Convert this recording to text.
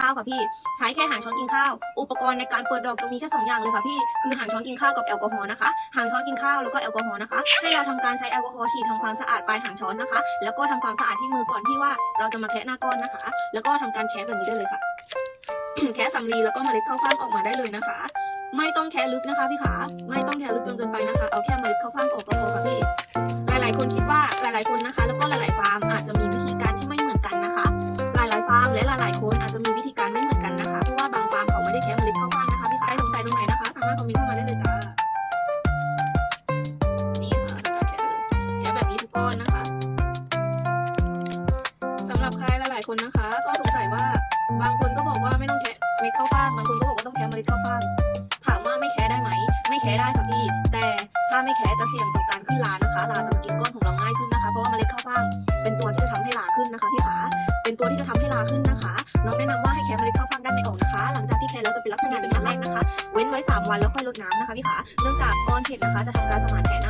ข้าวค่ะพี่ใช้แค่หางช้อนกินข้าว อุปกรณ์ในการเปิดดอกจะมีแค่สองอย่างเลยค่ะพี่คือหางช้อนกินข้าวกับแอลกอฮอล์นะคะหางช้อนกินข้าวแล้วก็แอลกอฮอล์นะคะให้เราทำการใช้แอลกอฮอล์ฉีดทำความสะอาดปลายหางช้อนนะคะ แล้วก็ทำความสะอาดที่มือก่อนที่ว่าเราจะมาแคะหน้าก้อนนะคะ แล้วก็ทำการแคะแบบนี้ได้เลยค่ะแคะสำลีแล้วก็เมล็ดข้าวฟ่างออกมาได้เลยนะคะ ไม่ต้องแคะลึกนะคะพี่ขาไม่ต้องแคะลึกจนเกินไปนะคะ เอาแค่เมล็ดข้าวฟ่างออก คะสามารถคอมเมนต์เข้ามาได้เลยจ้า นี่ค่ะแคะเลยแคะแบบนี้ทุกก้อนนะคะสำหรับใครหลายๆคนนะคะ ก็สงสัยว่าบางคนก็บอกว่าไม่ต้องแคะเม็ดข้าวฟ่างบางคนก็บอกว่าต้องแคะเมล็ดข้าวฟ่างถามว่าไม่แคะได้ไหม ไม่แคะได้ค่ะพี่ แต่ถ้าไม่แคะจะเสี่ยงต่อการขึ้นลานะคะลาจะมากินก้อนของเราง่ายขึ้นนะคะ เพราะว่าเมล็ดข้าวฟ่างเป็นตัวที่จะทำให้ลาขึ้นนะคะพี่ขา เป็นตัวที่จะทำให้ลาขึ้นนะคะ น้องแนะนำว่าให้แคะเมล็ดข้าวฟ่างด้านในออกนะคะหลัง จากที่แล้วจะเป็นลักษณะเป็นแรกนะคะ เว้นไว้ 3 วันแล้วค่อยลดน้ำนะคะพี่ขา เนื่องจากก้อนเห็ดนะคะจะทำการสมานแผลหน้าก้อนนะคะ